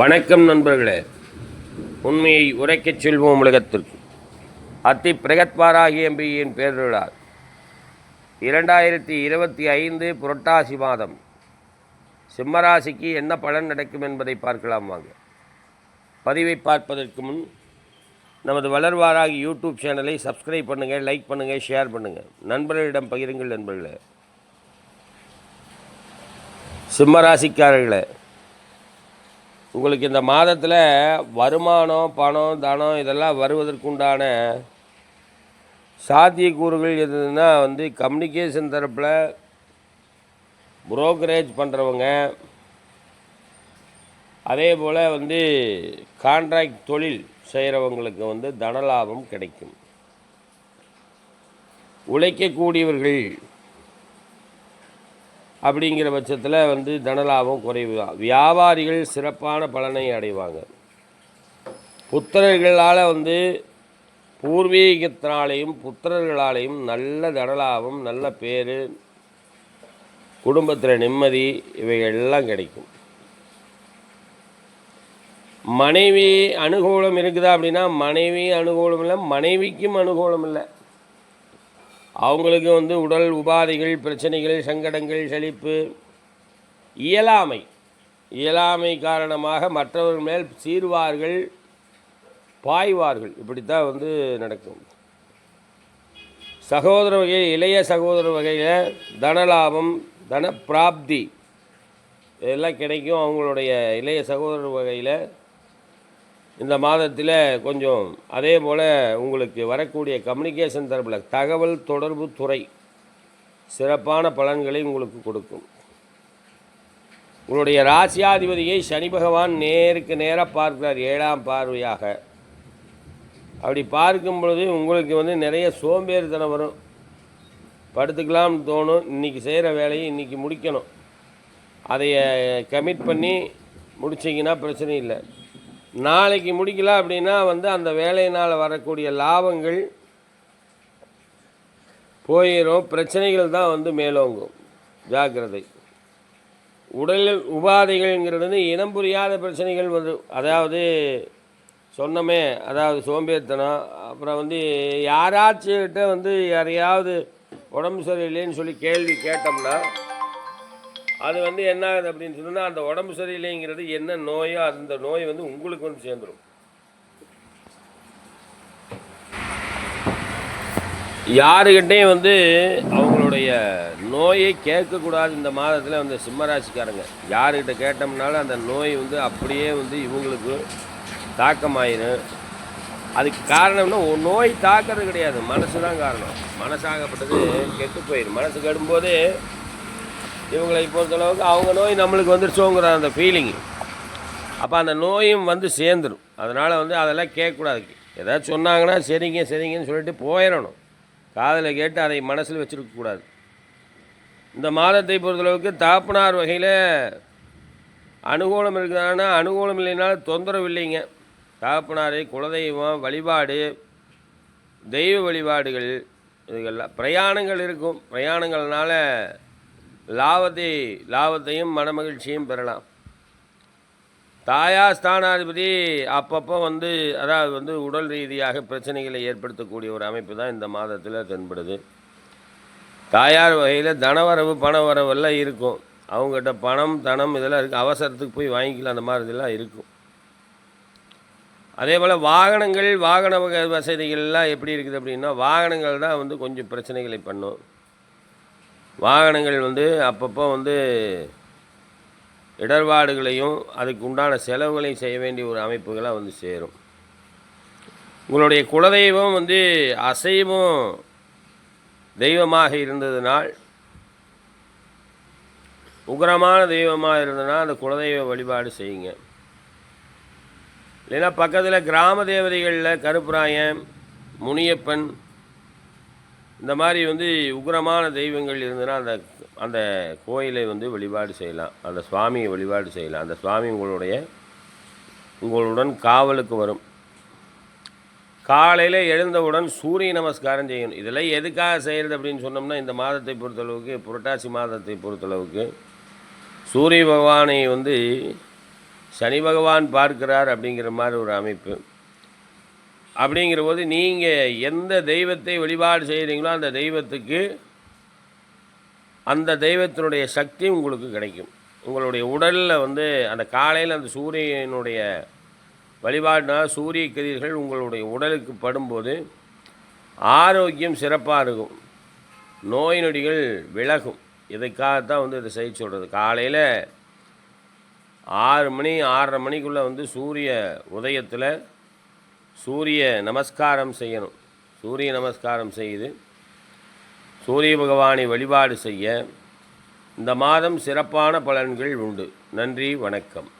வணக்கம் நண்பர்களே. உண்மையை உரைக்கச் செல்வோம் உலகத்திற்கு. அத்தி பிரகத்வாராகி எம்பியின் பேருளார் இரண்டாயிரத்தி இருபத்தி ஐந்து புரட்டாசி மாதம். சிம்மராசிக்கு என்ன பலன் நடக்கும் என்பதை பார்க்கலாம் வாங்க. பதிவை பார்ப்பதற்கு முன் நமது வளர்வாராகி யூடியூப் சேனலை சப்ஸ்கிரைப் பண்ணுங்கள் லைக் பண்ணுங்கள் ஷேர் பண்ணுங்கள் நண்பர்களிடம் பகிருங்கள் நண்பர்களே. சிம்மராசிக்காரர்களே உங்களுக்கு இந்த மாதத்தில் வருமானம் பணம் தனம் இதெல்லாம் வருவதற்குண்டான சாத்தியக்கூறுகள் எதுனா வந்து கம்யூனிகேஷன் தரப்பில் புரோக்கரேஜ் பண்ணுறவங்க அதே போல் வந்து கான்ட்ராக்ட் தொழில் செய்கிறவங்களுக்கு வந்து தனலாபம் கிடைக்கும். உழைக்கக்கூடியவர்கள் அப்படிங்கிற பட்சத்தில் வந்து தனலாபம் குறைவு. தான் வியாபாரிகள் சிறப்பான பலனை அடைவாங்க. புத்திரர்களால் வந்து பூர்வீகத்தினாலேயும் புத்திரர்களாலேயும் நல்ல தனலாபம் நல்ல பேர் குடும்பத்தில் நிம்மதி இவைகள்லாம் எல்லாம் கிடைக்கும். மனைவி அனுகூலம் இருக்குதா அப்படின்னா மனைவி அனுகூலம் இல்லை மனைவிக்கும் அனுகூலம் இல்லை. அவங்களுக்கு வந்து உடல் உபாதைகள் பிரச்சனைகள் சங்கடங்கள் செழிப்பு இயலாமை. இயலாமை காரணமாக மற்றவர்கள் மேல் சீர்வார்கள் பாய்வார்கள். இப்படித்தான் வந்து நடக்கும். சகோதர வகையில் இளைய சகோதர வகையில் தனலாபம் தன பிராப்தி இதெல்லாம் கிடைக்கும் அவங்களுடைய இளைய சகோதரர் வகையில். இந்த மாதத்தில் கொஞ்சம் அதே போல் உங்களுக்கு வரக்கூடிய கம்யூனிகேஷன் தரப்பில் தகவல் தொடர்பு துறை சிறப்பான பலன்களை உங்களுக்கு கொடுக்கும். உங்களுடைய ராசியாதிபதியை சனி பகவான் நேருக்கு நேராக பார்க்கிறார் ஏழாம் பார்வையாக. அப்படி பார்க்கும் பொழுது உங்களுக்கு வந்து நிறைய சோம்பேறித்தனம் வரும். படுத்துக்கலாம்னு தோணும். இன்றைக்கி செய்கிற வேலையை இன்றைக்கி முடிக்கணும். அதைய கமிட் பண்ணி முடிச்சிங்கன்னா பிரச்சனை இல்லை. நாளைக்கு முடிக்கல அப்படின்னா வந்து அந்த வேலையினால் வரக்கூடிய லாபங்கள் போயிடும் பிரச்சனைகள் தான் வந்து மேலோங்கும். ஜாக்கிரதை. உடல் உபாதைகள்ங்கிறது வந்து இனம் புரியாத பிரச்சனைகள் வரும் அதாவது சொன்னமே அதாவது சோம்பேறித்தனம் அப்புறம் வந்து யாராச்சுக்கிட்ட வந்து யாரையாவது உடம்பு சரியில்லைன்னு சொல்லி கேள்வி கேட்டோம்னா அது வந்து என்ன ஆகுது அப்படின்னு சொன்னால் அந்த உடம்பு சரியில்லைங்கிறது என்ன நோயோ அந்த நோய் வந்து உங்களுக்கு வந்து சேர்ந்துடும் யாருக்கிட்டையும் வந்து அவங்களுடைய நோயை கேட்கக்கூடாது இந்த மாதத்தில் அந்த சிம்மராசிக்காரங்க. யாருக்கிட்ட கேட்டோம்னாலும் அந்த நோய் வந்து அப்படியே வந்து இவங்களுக்கு தாக்கமாயிடும் அதுக்கு காரணம்னா நோய் தாக்கிறது கிடையாது. மனசு தான் காரணம். மனசாகப்பட்டது கெட்டு போயிடும் மனசு கெடும்போது இவங்களை பொறுத்தளவுக்கு அவங்க நோய் நம்மளுக்கு வந்துருச்சோங்கிற அந்த ஃபீலிங் அப்போ அந்த நோயும் வந்து சேர்ந்துடும் அதனால் வந்து அதெல்லாம் கேட்கக்கூடாது. ஏதாச்சும் சொன்னாங்கன்னா சரிங்க சரிங்கன்னு சொல்லிட்டு போயிடணும். காதில் கேட்டு அதை மனசில் வச்சுருக்கக்கூடாது இந்த மாதத்தை பொறுத்தளவுக்கு தாப்பனார் வகையில் அனுகூலம் இருக்குதானா அனுகூலம் இல்லைனாலும் தொந்தரவு இல்லைங்க. தாப்பனார் குலதெய்வம் வழிபாடு தெய்வ வழிபாடுகள் இதுகள்லாம் பிரயாணங்கள் இருக்கும். பிரயாணங்கள்னால லாபத்தை லாபத்தையும் மனமகிழ்ச்சியும் பெறலாம். தாயா ஸ்தானாதிபதி அப்பப்போ வந்து அதாவது வந்து உடல் ரீதியாக பிரச்சனைகளை ஏற்படுத்தக்கூடிய ஒரு அமைப்பு தான் இந்த மாதத்தில் தென்படுது. தாயார் வகையில் தனவரவு பணவரவு எல்லாம் இருக்கும். அவங்ககிட்ட பணம் தனம் இதெல்லாம் இருக்குது அவசரத்துக்கு போய் வாங்கிக்கலாம். அந்த மாதிரி இதெல்லாம் இருக்கும். அதே போல் வாகனங்கள் வாகன வகை வசதிகள்லாம் எப்படி இருக்குது அப்படின்னா வாகனங்கள் தான் வந்து கொஞ்சம் பிரச்சனைகளை பண்ணும். வாகனங்கள் வந்து அப்பப்போ வந்து இடர்பாடுகளையும் அதுக்கு உண்டான செலவுகளையும் செய்ய வேண்டிய ஒரு அமைப்புகளாக வந்து சேரும். உங்களுடைய குலதெய்வம் வந்து அசைவம் தெய்வமாக இருந்ததுனால் உக்ரமான தெய்வமாக இருந்ததுனால் அந்த குலதெய்வ வழிபாடு செய்யுங்க. இல்லைன்னா பக்கத்தில் கிராம தேவதைகளில் கருப்புராயன் முனியப்பன் இந்த மாதிரி வந்து உக்ரமான தெய்வங்கள் இருந்ததுன்னா அந்த அந்த கோயிலை வந்து வழிபாடு செய்யலாம். அந்த சுவாமியை வழிபாடு செய்யலாம். அந்த சுவாமி உங்களுடைய உங்களுடன் காவலுக்கு வரும். காலையில் எழுந்தவுடன் சூரிய நமஸ்காரம் செய்யணும். இதெல்லாம் எதுக்காக செய்கிறது அப்படின்னு சொன்னோம்னா இந்த மாதத்தை பொறுத்தளவுக்கு புரட்டாசி மாதத்தை பொறுத்தளவுக்கு சூரிய பகவானை வந்து சனி பகவான் பார்க்கிறார் அப்படிங்கிற மாதிரி ஒரு அமைப்பு. அப்படிங்கிற போது நீங்கள் எந்த தெய்வத்தை வழிபாடு செய்கிறீங்களோ அந்த தெய்வத்துக்கு அந்த தெய்வத்தினுடைய சக்தி உங்களுக்கு கிடைக்கும். உங்களுடைய உடலில் வந்து அந்த காலையில் அந்த சூரியனுடைய வழிபாடுனால் சூரிய கதிர்கள் உங்களுடைய உடலுக்கு படும்போது ஆரோக்கியம் சிறப்பாக இருக்கும். நோய் நொடிகள் விலகும். இதுக்காகத்தான் வந்து இதை செய்ய சொல்கிறது காலையில் ஆறு மணி ஆறரை மணிக்குள்ளே வந்து சூரிய உதயத்தில் சூரிய நமஸ்காரம் செய்யணும். சூரிய நமஸ்காரம் செய்து சூரிய பகவானை வழிபாடு செய்ய இந்த மாதம் சிறப்பான பலன்கள் உண்டு. நன்றி வணக்கம்.